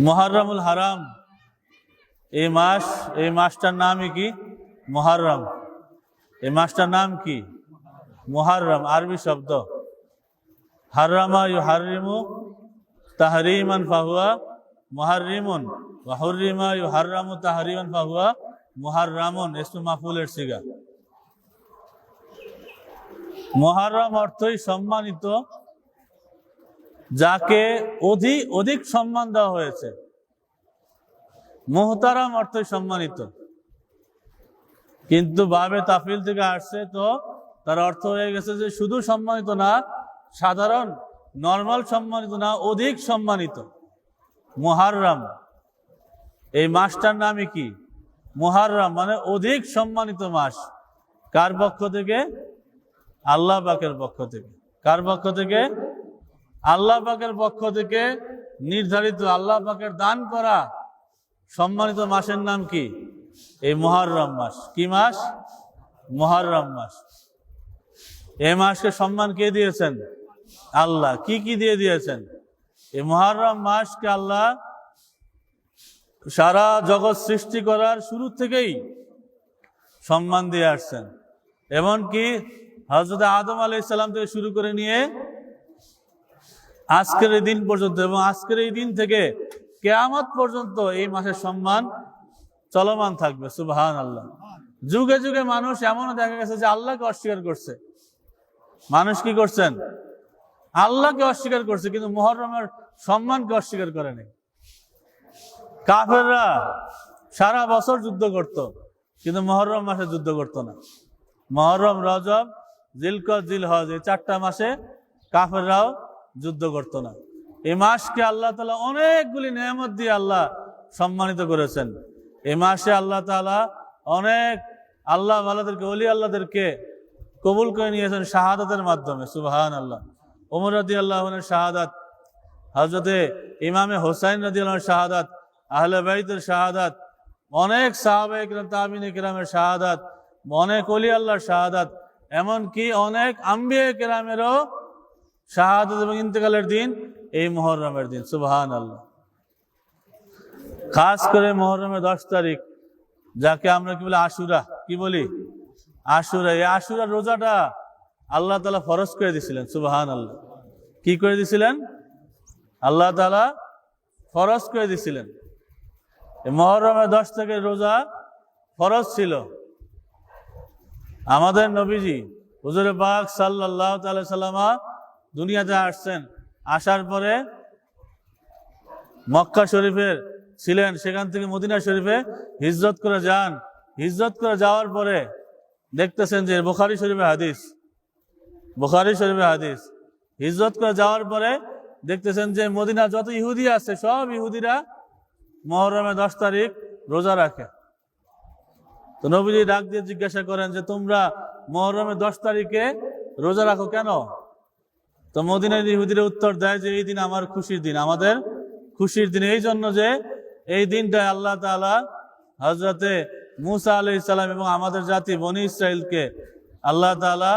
মহারমুল হারাম। এই মাস, এই মাসটার নামই কি? মহারম এই মাসটার নাম কি? মহারম আরবি শব্দ। হারামা ইউ হারিমু তাহরিমান ফাহুয়া মহারিমুন ওয়াহুরিমা ইউ হারামু তাহরিমান ফাহুয়া মহারামুন ইসমু মাফুলের সিগা। মহারম অর্থই সম্মানিত যাকে অধিক অধিক সম্মান দেওয়া হয়েছে। মোহতারাম অর্থই সম্মানিত। কিন্তু বাবে তাফিল থেকে আসছে তো তার অর্থ হয়ে গেছে যে শুধু সম্মানিত না, সাধারণ, নর্মাল সম্মানিত না, অধিক সম্মানিত। মোহাররাম। এই মাসটার নামই কি? মোহাররাম মানে অধিক সম্মানিত মাস। কার পক্ষ থেকে? আল্লাহ পাকের পক্ষ থেকে। কার পক্ষ থেকে? আল্লাহ পাকের পক্ষ থেকে নির্ধারিত আল্লাহ পাকের দান করা সম্মানিত মাসের নাম কি? এই মহারম মাস। কি মাস? মহারম মাস। এই মাসকে সম্মান কে দিয়েছেন? আল্লাহ। কি কি দিয়ে দিয়েছেন? এই মহারম মাসকে আল্লাহ সারা জগৎ সৃষ্টি করার শুরু থেকেই সম্মান দিয়ে আসছেন। এমনকি হজরত আদম আলাই ইসলাম থেকে শুরু করে নিয়ে আজকের এই দিন পর্যন্ত এবং আজকের এই দিন থেকে কেয়ামত পর্যন্ত এই মাসের সম্মান চলমান থাকবে সুবাহান আল্লাহ যুগে যুগে মানুষ এমনও দেখা গেছে যে আল্লাহকে অস্বীকার করছে। মানুষ কি করছেন? আল্লাহকে অস্বীকার করছে, কিন্তু মহরমের সম্মানকে অস্বীকার করেনি কাফেররা সারা বছর যুদ্ধ করত, কিন্তু মহরম মাসে যুদ্ধ করত না। মহরম রজব জিলক জিল হজ এই চারটা মাসে কাফেররাও যুদ্ধ করত না। এই মাসকে আল্লাহ তালা অনেকগুলি নিয়ামত দিয়ে আল্লাহ সম্মানিত করেছেন। এই মাসে আল্লাহ তালা অনেক আল্লাহ আল্লাহদেরকে অলি আল্লাহদেরকে কবুল করে নিয়েছেন শাহাদাতের মাধ্যমে সুবাহান আল্লাহ ওমর রাদি আল্লাহনের শাহাদাত হজরতে ইমামে হোসাইন রাদি আল্লাহর শাহাদাত, আহলে বাইতের শাহাদাত, অনেক সাহাবে তামিন কিরামের শাহাদাত, অনেক অলি আল্লাহর শাহাদাত, এমনকি অনেক আম্বিয়া কেরামেরও শাহাদত এবং ইন্তেকালের দিন এই মহরমের দিন সুবহান আল্লাহ খাস করে মহরমের দশ তারিখ, যাকে আমরা কি বলি, আশুরা। কি বলি? আশুরা। এই আশুরা রোজাটা আল্লাহ তালা ফরজ করে দিছিলেন সুবহান আল্লাহ কি করে দিছিলেন আল্লাহ তালা ফরজ করে দিছিলেন মহরমের দশ থেকে রোজা ফরজ ছিল। আমাদের নবীজি হুজুরে পাক সাল্লাহ তাল্লাহ সাল্লামা দুনিয়াতে আসছেন। আসার পরে মক্কা শরীফের ছিলেন, সেখান থেকে মদিনা শরীফে হিজরত করে যান। হিজরত করে যাওয়ার পরে দেখতেছেন যে বুখারি শরীফে হাদিস। বোখারি শরীফে হাদিস। হিজরত করে যাওয়ার পরে দেখতেছেন যে মদিনা যত ইহুদি আছে, সব ইহুদিরা মহরমে দশ তারিখ রোজা রাখে। তো নবীজি ডাক দিয়ে জিজ্ঞাসা করেন যে, তোমরা মহরমে দশ তারিখে রোজা রাখো কেন? তো মদিনার ইহুদিরা উত্তর দেয় যে এই দিন আমার খুশির দিন। আমাদের খুশির দিন। এই জন্য যে এই দিনটায় আল্লাহ তালা হজরতে মুসা আলি ইসলাম এবং আমাদের জাতি বনি ইসরায়েলকে আল্লাহ তালা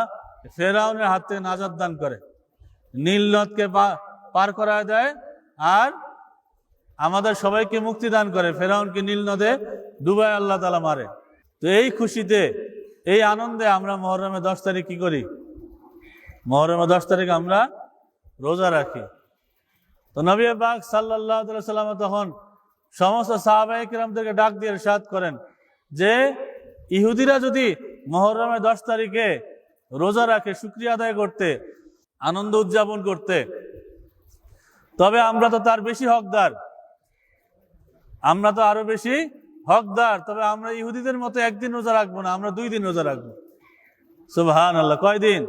ফেরাউনের হাত থেকে নাজাদ দান করে। নীল নদকে পার করা দেয় আর আমাদের সবাইকে মুক্তি দান করে। ফেরাউনকে নীল নদে ডুবাই আল্লাহ তালা মারে। তো এই খুশিতে এই আনন্দে আমরা মহরমে দশ তারিখ কি করি? মহরমে দশ তারিখ আমরা রোজা রাখি। তো নবী বাগ সাল্লাহ সাল্লাম তখন সমস্ত সাহাবাহিকরামদেরকে ডাক দিয়ে সাদ করেন যে, ইহুদিরা যদি মহরমে দশ তারিখে রোজা রাখে, শুক্রিয়া আদায় করতে, আনন্দ উদযাপন করতে, তবে আমরা তো তার বেশি হকদার। আমরা তো আরও বেশি হকদার, তবে আমরা ইহুদিদের মতো একদিন রোজা রাখব না, আমরা দুই দিন রোজা রাখব। সুবহান আল্লাহ কয়দিন?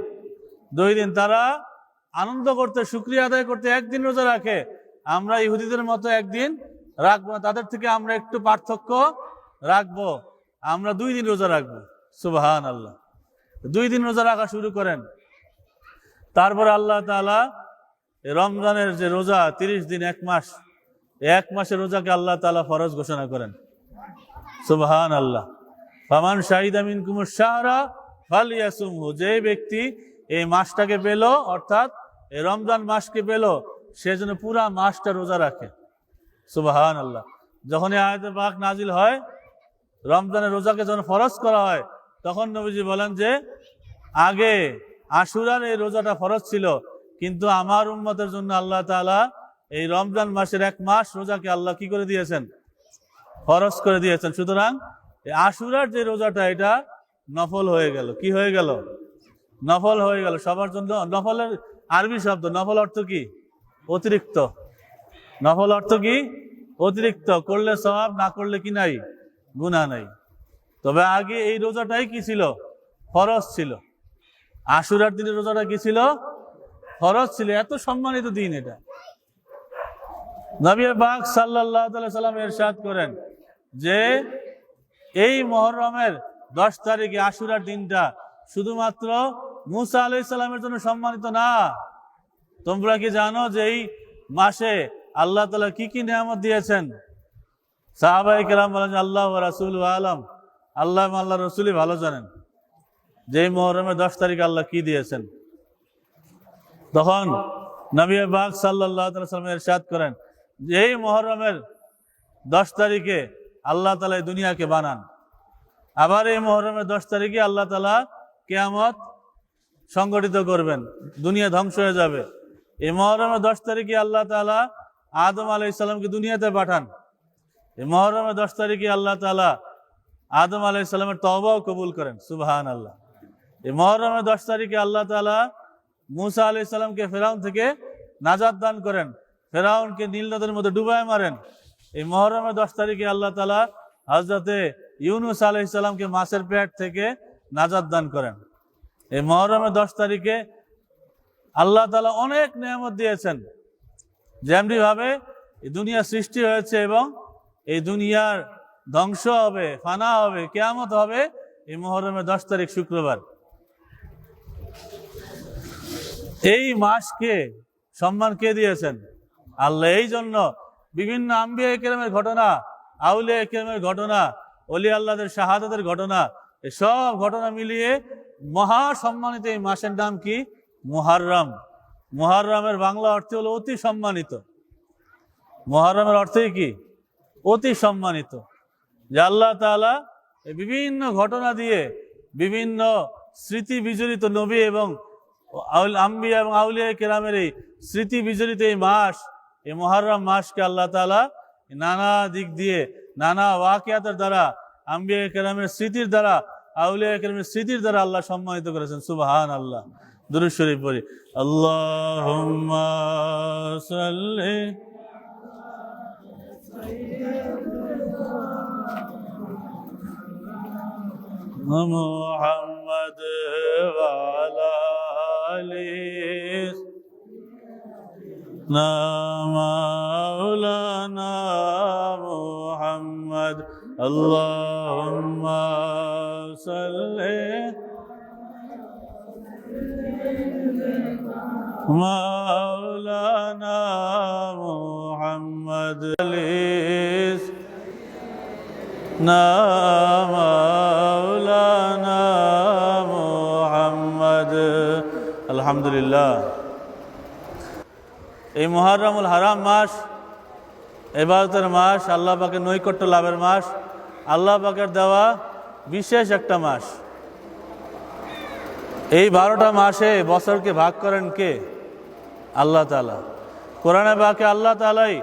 দুই দিন তারা আনন্দ করতে, শুক্রিয়া আদায় করতে একদিন রোজা রাখে। আমরা ইহুদিদের মতো একদিন রাখব না। তাদের থেকে আমরা একটু পার্থক্য রাখব। আমরা দুই দিন রোজা রাখব। সুবাহান আল্লাহ দুই দিন রোজা রাখা শুরু করেন। তারপর আল্লাহ তালা রমজানের যে রোজা, তিরিশ দিন, এক মাস, এক মাসের রোজাকে আল্লাহ তালা ফরজ ঘোষণা করেন। সুবহান আল্লাহ ফামান শাহিদ আমিন কুমুর শাহরা ফালিয়াসুমহু। যে ব্যক্তি এই মাসটাকে পেল, অর্থাৎ রমজান মাসকে পেল, সে যেন পুরা মাসটা রোজা রাখে। সুবাহান আল্লাহ যখন এই আয়তে পাক নাজিল হয়, রমজানের রোজাকে যখন ফরজ করা হয়, তখন নবীজি বলেন যে, আগে আশুরার এই রোজাটা ফরজ ছিল, কিন্তু আমার উন্মতের জন্য আল্লাহ তাআলা এই রমজান মাসের এক মাস রোজাকে আল্লাহ কি করে দিয়েছেন? ফরজ করে দিয়েছেন। সুতরাং আশুরার যে রোজাটা, এটা নফল হয়ে গেল। কি হয়ে গেল? নফল হয়ে গেল। সবার জন্য নফলের আরবি শব্দ, নফল অর্থ কি? অতিরিক্ত। নফল অর্থ কি? অতিরিক্ত। করলে সব না করলে কি নাই? গুণা নাই। তবে আগে এই রোজাটাই কি ছিল? ফরজ ছিল। আশুরার দিনের রোজাটা কি ছিল? ফরজ ছিল। এত সম্মানিত দিন এটা। নবী বাগ সাল্লাহ সাল্লাম এরশাদ করেন যে এই মহরমের দশ তারিখে আশুরার দিনটা শুধুমাত্র মুসা আলাই সাল্লামের জন্য সম্মানিত না। তোমরা কি জানো যে এই মাসে আল্লাহ তালা কি কি নিয়ামত দিয়েছেন? সাহাবাই কেরাম বলেন, আল্লাহ রাসুল আলম। আল্লাহ আল্লাহ রসুলই ভালো জানেন যে এই মহরমের দশ তারিখ আল্লাহ কি দিয়েছেন। তখন নবী বাগ সাল্লাহ সাল্লাম এরশাদ করেন যে এই মহরমের দশ তারিখে আল্লাহ তালা দুনিয়াকে বানান। আবার এই মহরমের দশ তারিখে আল্লাহ তালা কেয়ামত সংগঠিত করবেন। দুনিয়া ধ্বংস হয়ে যাবে। এই মহরমের দশ তারিখে আল্লাহ তালা আদম আলাই ইসলামকে দুনিয়াতে পাঠান। এই মহরমের দশ তারিখে আল্লাহ তালা আদম আলাই ইসলামের তবাও কবুল করেন। সুবাহান আল্লাহ এই মহরমের দশ তারিখে আল্লাহ তালা মুসা আলাই ইসলামকে ফেরাউন থেকে নাজাদ দান করেন। ফেরাউনকে নীল নদের মধ্যে ডুবায় মারেন। এই মহরমের দশ তারিখে আল্লাহ তালা হজরতে ইউনুস আলাই ইসলামকে মাছের পেট থেকে নাজাদ দান করেন। এই মহরমের দশ তারিখে আল্লাহ তালা অনেক নিয়ামত দিয়েছেন। যেমনি ভাবে এই দুনিয়া সৃষ্টি হয়েছে এবং এই দুনিয়ার ধ্বংস হবে, ফানা হবে, কেয়ামত হবে এই মহরমের দশ তারিখ শুক্রবার। এই মাসকে সম্মান কে দিয়েছেন? আল্লাহ। এই জন্য বিভিন্ন আম্বিয়া কেরামের ঘটনা, আউলিয়া কেরামের ঘটনা অলি আল্লাহদের শাহাদাতের ঘটনা সব ঘটনা মিলিয়ে মহা সম্মানিত এই মাসের নাম কি? মুহাররম। মুহাররমের বাংলা অর্থ হলো অতি সম্মানিত। মুহাররমের অর্থই কি? অতি সম্মানিত। যে আল্লাহ এই বিভিন্ন ঘটনা দিয়ে বিভিন্ন স্মৃতি বিজড়িত নবী এবং আম্বিয়া এবং আউলিয়া কেরামের এই স্মৃতি বিজড়িত এই মাস, এই মহারম মাসকে আল্লাহ তাআলা নানা দিক দিয়ে, নানা ওয়াকিয়াতের দ্বারা, আম্বিয়া কেরামের স্মৃতির দ্বারা আউলিয়া কেরামের স্মৃতির দ্বারা আল্লাহ সম্মানিত করেছেন সুবাহান আল্লাহ দুরুদ শরীফ পড়ি আল্লাহুম্মা সাল্লি محمد وعلى آله مولانا محمد اللهم صل مولانا محمد عليه না মাওলানা মুহাম্মদ আলহামদুলিল্লাহ এই মুহাররমুল হারাম মাস এবাদতের মাস আল্লাহ পাকের নৈকট্য লাভের মাস আল্লাহ পাকের দেওয়া বিশেষ একটা মাস। এই বারোটা মাসে বছরকে ভাগ করেন কে? আল্লাহ তালা কোরআনে বাকে আল্লাহ তালাই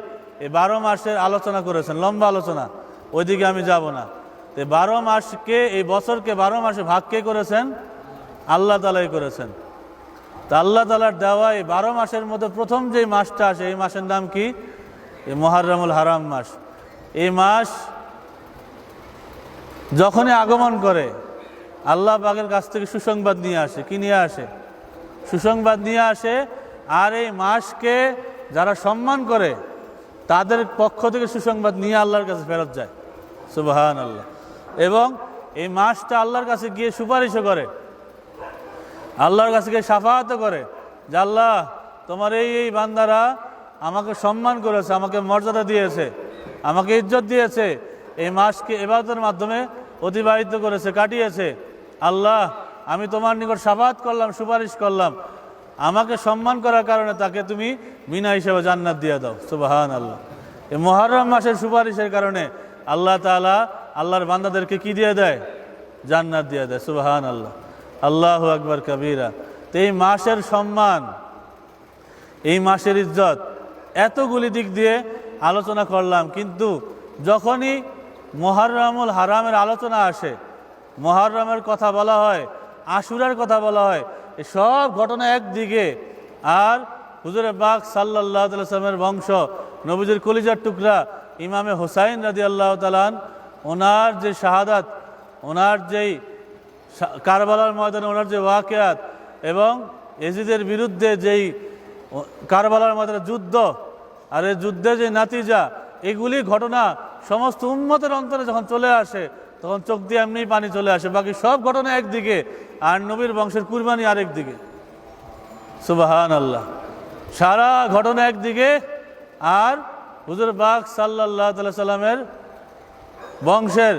এই বারো মাসের আলোচনা করেছেন, লম্বা আলোচনা। ওইদিকে আমি যাব না। তো বারো মাসকে, এই বছরকে বারো মাসে ভাগ কে করেছেন? আল্লাহ তালাই করেছেন। তা আল্লাহ তালার দেওয়া এই বারো মাসের মধ্যে প্রথম যে মাসটা আসে, এই মাসের নাম কি? এই মহারমুল হারাম মাস। এই মাস যখনই আগমন করে, আল্লাহ পাকের কাছ থেকে সুসংবাদ নিয়ে আসে। কি নিয়ে আসে? সুসংবাদ নিয়ে আসে আর এই মাসকে যারা সম্মান করে, তাদের পক্ষ থেকে সুসংবাদ নিয়ে আল্লাহর কাছে ফেরত যায়। সুবাহান আল্লাহ এবং এই মাসটা আল্লাহর কাছে গিয়ে সুপারিশও করে। আল্লাহর কাছে গিয়ে সাফাহাতও করে যে, আল্লাহ, তোমার এই এই বান্দারা আমাকে সম্মান করেছে, আমাকে মর্যাদা দিয়েছে, আমাকে ইজ্জত দিয়েছে। এই মাসকে এবাদতের মাধ্যমে অতিবাহিত করেছে, কাটিয়েছে। আল্লাহ, আমি তোমার নিকট সাফাত করলাম, সুপারিশ করলাম। আমাকে সম্মান করার কারণে তাকে তুমি মিনা হিসেবে জান্নাত দিয়ে দাও। সুবাহান আল্লাহ এই মহরম মাসের সুপারিশের কারণে আল্লাহ তাআলা আল্লাহর বান্দাদেরকে কি দিয়ে দেয়? জান্নাত দিয়ে দেয়। সুবাহান আল্লাহ আল্লাহ আকবর কবিরা। তো এই মাসের সম্মান, এই মাসের ইজ্জত, এতগুলি দিক দিয়ে আলোচনা করলাম, কিন্তু যখনই মহারমুল হারামের আলোচনা আসে। মহারমের কথা বলা হয়, আশুরার কথা বলা হয়। এই সব ঘটনা একদিকে। আর হুজুরে বাগ সাল্লাহ সাল্লামের বংশ, নবীজের কলিজার টুকরা, ইমামে হোসাইন রাজি আল্লাহ তালান ওনার যে শাহাদাত, ওনার যেই কারবালার ময়দানে ওনার যে ওয়াকেয়াত এবং এজিদের বিরুদ্ধে যেই কারবালার ময়দানে যুদ্ধ, আর এই যুদ্ধে যে নাতিজা এগুলি ঘটনা সমস্ত উন্মতের অন্তরে যখন চলে আসে, তখন চোখ দিয়ে এমনি পানি চলে আসে। বাকি সব ঘটনা একদিকে, আর নবীর বংশের কুরবানি আরেক দিকে সুবাহান আল্লাহ সারা ঘটনা একদিকে, আর হুজুর বাগ সাল্লাহ তাল্লাহ সাল্লামের বংশের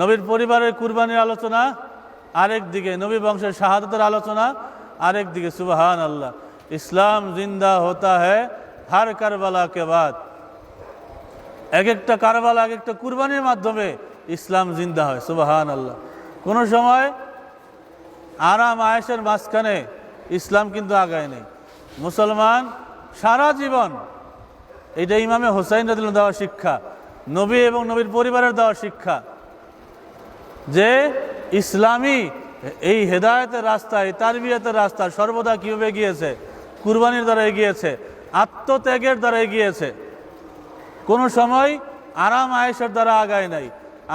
নবীর পরিবারের কুরবানির আলোচনা আরেক দিকে নবী বংশের শাহাদতের আলোচনা আরেক দিকে সুবাহান আল্লাহ ইসলাম জিন্দা হতা হ্যায়, হার কারবালা কে বাদ। এক একটা কারবালা, এক একটা কুরবানির মাধ্যমে ইসলাম জিন্দা হয় সুবাহান আল্লাহ কোনো সময় আরাম আয়েসের মাঝখানে ইসলাম কিন্তু আগায় নেই। মুসলমান সারা জীবন, এটা ইমামে হোসাইন রাদিল দেওয়া শিক্ষা, নবী এবং নবীর পরিবারের দেওয়া শিক্ষা, যে ইসলামী এই হেদায়তের রাস্তায় তারবিয়তের রাস্তা সর্বদা কীভাবে গিয়েছে কুরবানির দ্বারা এগিয়েছে, আত্মত্যাগের দ্বারা এগিয়েছে। কোনো সময় আরাম আয়েসের দ্বারা আগায় নাই।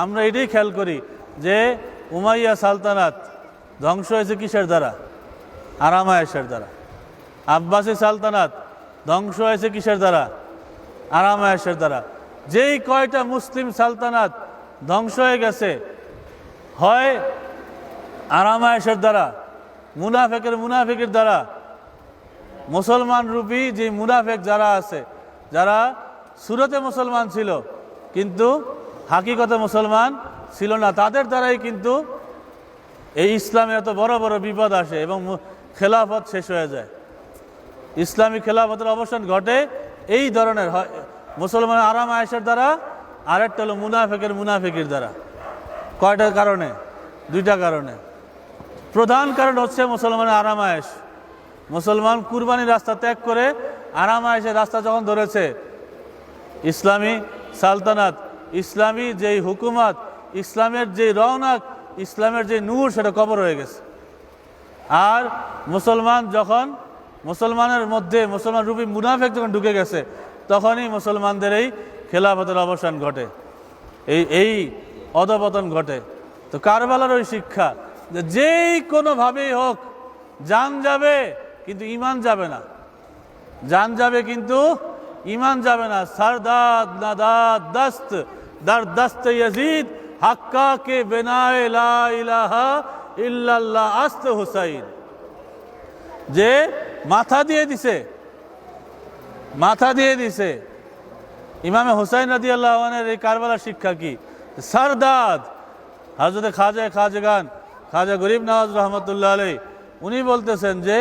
আমরা এটাই খেয়াল করি যে উমাইয়া সালতানাত ধ্বংস হয়েছে কিসের দ্বারা? আরাম আয়েসের দ্বারা। আব্বাসী সালতানাত ধ্বংস হয়েছে কিসের দ্বারা? আরাম আয়েসের দ্বারা। যেই কয়টা মুসলিম সালতানাত ধ্বংস হয়ে গেছে, হয় আরাম আয়েসের দ্বারা, মুনাফেকের মুনাফেকের দ্বারা। মুসলমান রূপী যে মুনাফেক যারা আছে, যারা সুরতে মুসলমান ছিল, কিন্তু হাকিকতে মুসলমান ছিল না। তাদের দ্বারাই কিন্তু এই ইসলামে এত বড় বড় বিপদ আসে এবং খেলাফত শেষ হয়ে যায়। ইসলামী খেলাফতের অবসান ঘটে এই ধরনের মুসলমান আরাম আয়েসের দ্বারা, আরেকটা হলো মুনাফেকের মুনাফেকির দ্বারা। কয়টা কারণে? দুইটা কারণে। প্রধান কারণ হচ্ছে মুসলমানের আরাম আয়েস মুসলমান কুরবানির রাস্তা ত্যাগ করে আরাম আয়েসের রাস্তা যখন ধরেছে ইসলামী সালতানাত, ইসলামী যেই হুকুমত, ইসলামের যে রওনাক ইসলামের যে নূর, সেটা কবর হয়ে গেছে। আর মুসলমান যখন, মুসলমানের মধ্যে মুসলমান রূপী মুনাফেক যখন ঢুকে গেছে, তখনই মুসলমানদের এই খেলাফতের অবসান ঘটে। এই এই অধপতন ঘটে। তো কারবালার ওই শিক্ষা যে যেই কোনোভাবেই হোক জান যাবে, কিন্তু ইমান যাবে না। জান যাবে কিন্তু ইমান যাবে না। সারদাদ, নাদাদ, দস্ত, দার দস্ত ইয়াজিদ হাক্কা কে বেনায়ে লা ইলাহা ইল্লাল্লাহ আস্ত হুসাইন। যে মাথা দিয়ে দিছে, মাথা দিয়ে দিছে। ইমামে হুসাইন রাদি আল্লাহনের এই কারবালার শিক্ষা কি? সারদাদ হাজরতে খাজা খাজগান, খাজা গরিব নওয়াজ রহমতুল্লাহ আলাই উনি বলতেছেন যে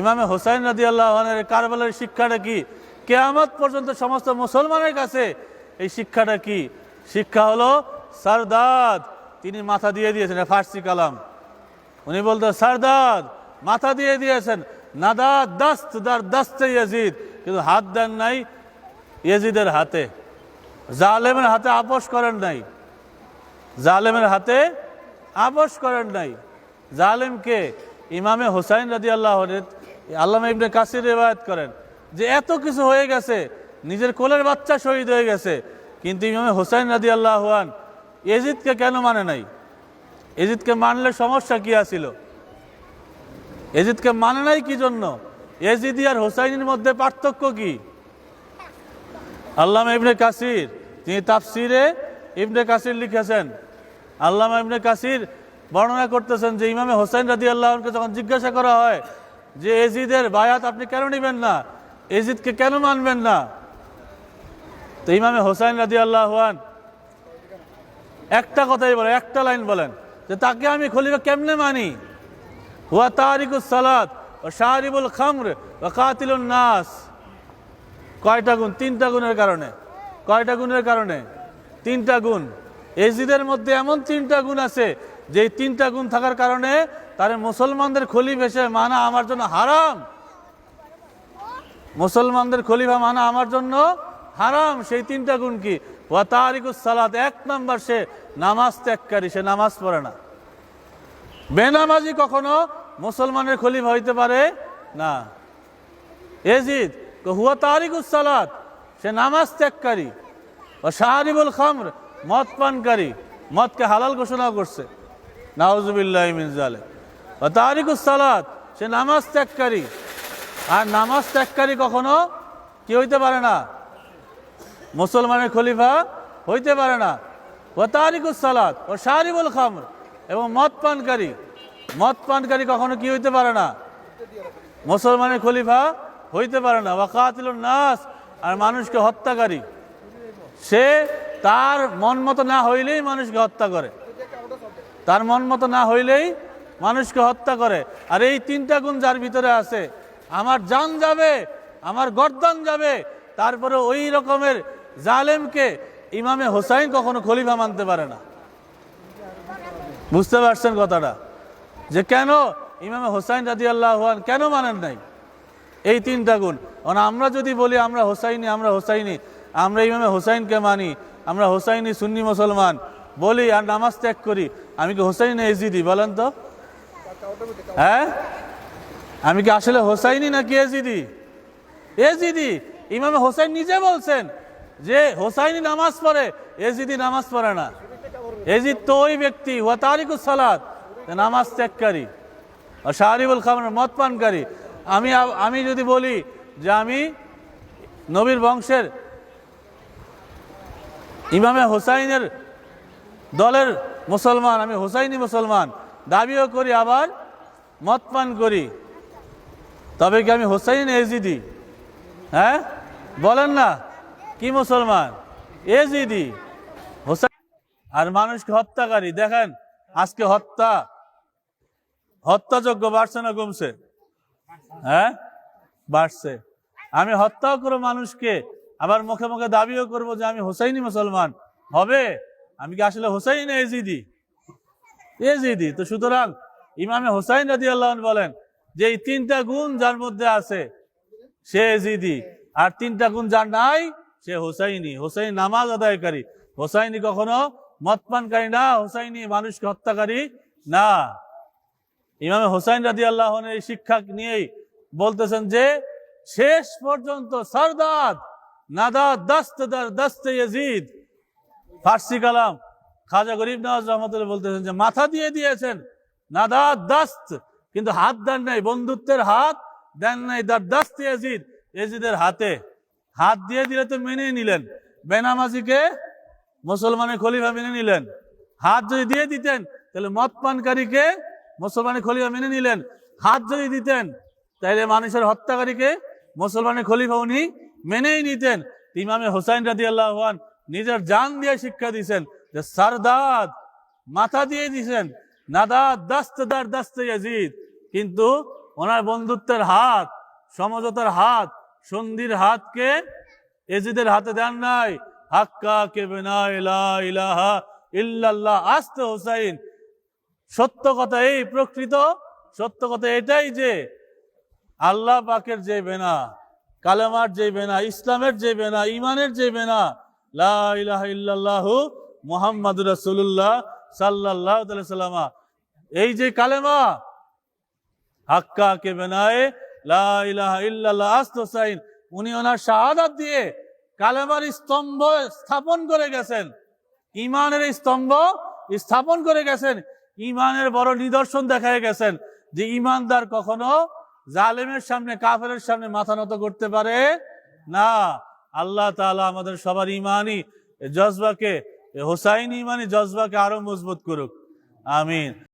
ইমামে হোসাইন রাদি আল্লাহনের কারবালার শিক্ষাটা কি? কেয়ামত পর্যন্ত সমস্ত মুসলমানের কাছে এই শিক্ষাটা কি? শিক্ষা হলো সারদাদ। তিনি মাথা দিয়ে দিয়েছেন ফার্সি কালাম। উনি বলতো, সারদাদ, মাথা দিয়ে দিয়েছেন। নাদা দাস্ত, দার দাস্তে ইয়াজিদ। কিন্তু হাত দেন নাই ইয়াজিদের হাতে। জালেমের হাতে আপোষ করেন নাই। জালেমের হাতে আপোষ করেন নাই। জালেমকে ইমামে হোসাইন রাদি আল্লাহ আল্লামা ইবনে কাসির রেবায়ত করেন। যে এত কিছু হয়ে গেছে, নিজের কোলের বাচ্চা শহীদ হয়ে গেছে, কিন্তু ইমামে হোসাইন রাদি আল্লাহান এজিদকে কেন মানে নাই? এজিদকে মানলে সমস্যা কি আছিল? এজিদকে মানে নাই কি জন্য? এজিদি আর হোসাইনের মধ্যে পার্থক্য কি? আল্লামা ইবনে কাসির, তিনি তাফসিরে ইবনে কাসির লিখেছেন, আল্লামা ইবনে কাসির বর্ণনা করতেছেন যে ইমামে হোসেন রাদি আল্লাহকে যখন জিজ্ঞাসা করা হয় যে এজিদের বায়াত আপনি কেন নেবেন না এজিদকে কেন মানবেন না? তো ইমামে হোসেন রাদি আল্লাহান একটা কথাই বলেন একটা লাইন বলেন, যে তাকে আমি খলিফা কেমনে মানি? হুয়া তারিকুস সালাত ও শাহরিবুল খামর ও কাতিলুন নাস। কয়টা গুণ? তিনটা গুণের কারণে। কয়টা গুণের কারণে? তিনটা গুণ। এজিদের মধ্যে এমন তিনটা গুণ আছে যে তিনটা গুণ থাকার কারণে তার মুসলমানদের খলিফ এসে মানা আমার জন্য হারাম। মুসলমানদের খলিফা মানা আমার জন্য হারাম, সেই তিনটা গুণ কি? ওয়া তারিকুস সালাত, এক নাম্বার সে নামাজ ত্যাগকারী, সে নামাজ পড়ে না। বেনামাজি কখনো মুসলমানের খলিফা হইতে পারে না। এজিদ হুয়া তারিকুস সালাত, সে নামাজ ত্যাগকারী। ও শাহরিবুল খামর, মদ পানকারী। মদকে হালাল ঘোষণা করছে। নাউজুবিল্লাহ মিনজালে ও তারিকুস সালাত, সে নামাজ ত্যাগকারী। আর নামাজ ত্যাগকারী কখনো কি হইতে পারে না? মুসলমানের খলিফা হইতে পারে না। ও তারিকুস সালাত, ও শাহরিবুল খামর, এবং মদ পানকারী। মদ পানকারী কখনো কি হইতে পারে না? মুসলমানের খলিফা হইতে পারে না। ওয়াকাতিল নাস, আর মানুষকে হত্যাকারী। সে তার মন মতো না হইলেই মানুষকে হত্যা করে। তার মন মতো না হইলেই মানুষকে হত্যা করে। আর এই তিনটা গুণ যার ভিতরে আছে আমার জান যাবে, আমার গর্দান যাবে। তারপরে ওই রকমের জালেমকে ইমামে হোসাইন কখনো খলিফা মানতে পারে না। বুঝতে পারছেন কথাটা? যে কেন ইমামে হোসাইন রাজি আল্লাহ কেন মানেন নাই? এই তিনটা গুণ। কারণ আমরা যদি বলি আমরা হোসাইনি আমরা হোসাইনি, আমরা ইমামে হোসাইনকে মানি, আমরা হোসাইনি সুন্নি মুসলমান, বলি আর নামাজ ত্যাগ করি, আমি কি হোসাইন এজিদি বলেন তো? হ্যাঁ? আমি কি আসলে হোসাইনি নাকি এজিদি? এজিদি, ইমামে হোসাইন নিজে বলছেন যে হোসাইনি নামাজ পড়ে, এজিদি নামাজ পড়ে না। এজিদ তো ওই ব্যক্তি, ওয়া তারিকুস সালাত নামাজ ত্যাগকারী শাহরিবুল খামের মদ পানকারী। আমি আমি যদি বলি যে আমি নবীর বংশের ইমামে হোসাইনের দলের মুসলমান, আমি হোসাইনি মুসলমান, দাবিও করি, আবার মদ পান করি। তবে কি আমি হোসাইন এজিদি? হ্যাঁ? বলেন না। কি মুসলমান? এজিদি। হোসাইন আর মানুষকে হত্যাকারী। দেখেন, আজকে হত্যা। হত্যাযোগ্য বাড়ছে না কমছে? হ্যাঁ? বাড়ছে। আমি হত্যাও করব মানুষকে। আবার মুখে মুখে দাবিও করব যে আমি হোসাইনি মুসলমান। হবে? আমি কি আসলে হোসাইন এজিদি? এজিদি। তো সুতরাং ইমামে হোসাইন রাজি আল্লাহ বলেন যে এই তিনটা গুণ যার মধ্যে আছে, সে এজিদি আর তিনটা গুণ যার নাই, সে হোসাইনি। হোসাইন নামাজ আদায়কারী। হোসাইনি কখনো মদ পানকারী না, হোসাইনি মানুষকে হত্যাকারী না। ইমামে হোসাইন রাজি আল্লাহনের এই শিক্ষা নিয়েই বলতেছেন যে, শেষ পর্যন্ত সরদাদ নাদা দস্ত দার দস্ত ইয়াজিদ, ফার্সি কালাম খাজা গরিব নওয়াজ রহমতুল্লাহ বলতেছেন যে, মাথা দিয়ে দিয়েছেন। নাদা দস্ত কিন্তু হাত দেন নাই, বন্ধুত্বের হাত দেন নাই দার দস্ত ইয়াজিদ ইয়াজিদের হাতে। হাত দিয়ে দিলে তো মেনে নিলেন। বেনামাজিকে মুসলমানের খলিফা মেনে নিলেন। হাত যদি দিয়ে দিতেন, তাহলে মদ পানকারীকে মুসলমানের খলিফা মেনে নিলেন। হাত যদি দিতেন, তাহলে মানুষের হত্যাকারীকে মুসলমানের খলিফা উনি মেনেই নিতেন। ইমামে হোসাইন রাজি আল্লাহান নিজের জান দিয়ে শিক্ষা দিয়েছেন যে সারদাদ, মাথা দিয়ে দিয়েছেন। নাদাদ দাস্তদার দাস্ত কিন্তু ওনার বন্ধুত্বের হাত, সমঝোতার হাত, সন্ধির হাতকে এজিদের হাতে দেন নাই। হাক্কা কে বেনা ইলা ইলাহা ইল্লাল্লাহ। আস্তে হোসাইন, সত্য কথা এই, প্রকৃত সত্য কথা এটাই যে আল্লাহ পাকের যে বেনা কালেমার যে বেনা ইসলামের যে বেনা ইমানের যে বেনা লা ইলাহা ইল্লাল্লাহু মুহাম্মাদুর রাসূলুল্লাহ সাল্লাল্লাহু আলাইহি সাল্লামা। এই যে কালেমা হাক্কা কে বেনায়ে লা ইলাহা ইল্লাল্লাহ, আস্ত হোসাইন উনি ওনার শাহাদাত দিয়ে কালেমার স্তম্ভ স্থাপন করে গেছেন। ইমানের স্তম্ভ স্থাপন করে গেছেন। ইমানের বড় নিদর্শন দেখায় গেছেন যে ইমানদার কখনো জালেমের সামনে কাফের সামনে মাথা নত করতে পারে না। আল্লাহ তাআলা আমাদের সবার ইমানই জজবাকে, হোসাইন ইমানি জজবাকে আরও মজবুত করুক। আমিন।